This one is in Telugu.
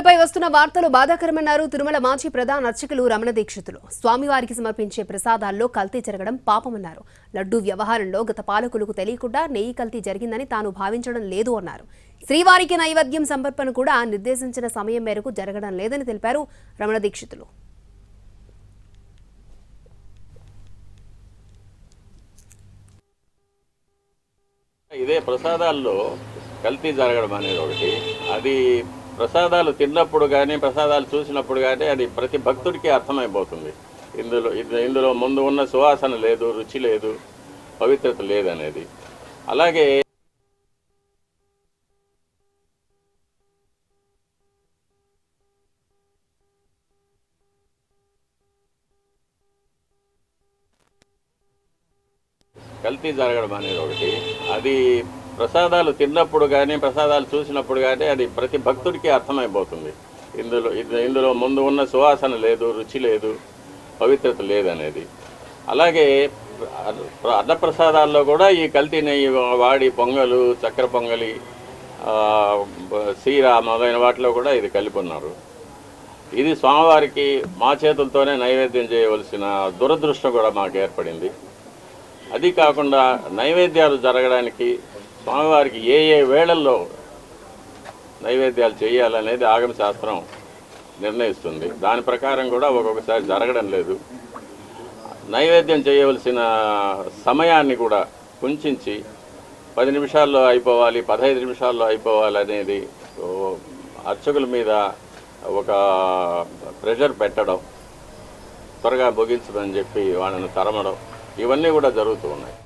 తిరుమలపై వస్తున్న వార్తలు బాధాకరమన్నారు. తిరుమల మాజీ ప్రధాన అర్చకులు రమణ దీక్షితులు. స్వామివారికి సమర్పించే ప్రసాదాల్లో కల్తీ జరగడం పాపమన్నారు. లడ్డూ వ్యవహారంలో గత పాలకులకు తెలియకుండా నెయ్యి కల్తీ జరిగిందని తాను భావించడం లేదు అన్నారు. శ్రీవారికి నైవేద్యం సమర్పణ కూడా నిర్దేశించిన సమయం మేరకు జరగడం లేదని తెలిపారు రమణ దీక్షితులు. ఇదే ప్రసాదాల్లో కల్తీ జరగడం అనేది ఒకటి. అది ప్రసాదాలు తిన్నప్పుడు కానీ ప్రసాదాలు చూసినప్పుడు కానీ అది ప్రతి భక్తుడికి అర్థమైపోతుంది. ఇందులో ఇందులో ముందు ఉన్న సువాసన లేదు రుచి లేదు పవిత్రత లేదనేది. అలాగే కల్తీ జరగడం అనేది ఒకటి. అది ప్రసాదాలు తిన్నప్పుడు కానీ ప్రసాదాలు చూసినప్పుడు కానీ అది ప్రతి భక్తుడికి అర్థమైపోతుంది. ఇందులో ఇందులో ముందు ఉన్న సువాసన లేదు రుచి లేదు పవిత్రత లేదనేది. అలాగే అన్నప్రసాదాల్లో కూడా ఈ కల్తీ నెయ్యి వాడి పొంగలు చక్కెర పొంగలి సీర మొదలైన వాటిలో కూడా ఇది కలిపి ఉన్నారు ఇది స్వామివారికి మా చేతులతోనే నైవేద్యం చేయవలసిన దురదృష్టం కూడా మాకు ఏర్పడింది. అది కాకుండా నైవేద్యాలు జరగడానికి స్వామివారికి ఏ ఏ వేళల్లో నైవేద్యాలు చేయాలనేది ఆగమ శాస్త్రం నిర్ణయిస్తుంది. దాని ప్రకారం కూడా ఒక్కొక్కసారి జరగడం లేదు. నైవేద్యం చేయవలసిన సమయాన్ని కూడా కుంచించి పది నిమిషాల్లో అయిపోవాలి పదహైదు నిమిషాల్లో అయిపోవాలి అనేది అర్చకుల మీద ఒక ప్రెషర్ పెట్టడం త్వరగా ముగించమని చెప్పి వాళ్ళని తరమడం ఇవన్నీ కూడా జరుగుతూ ఉన్నాయి.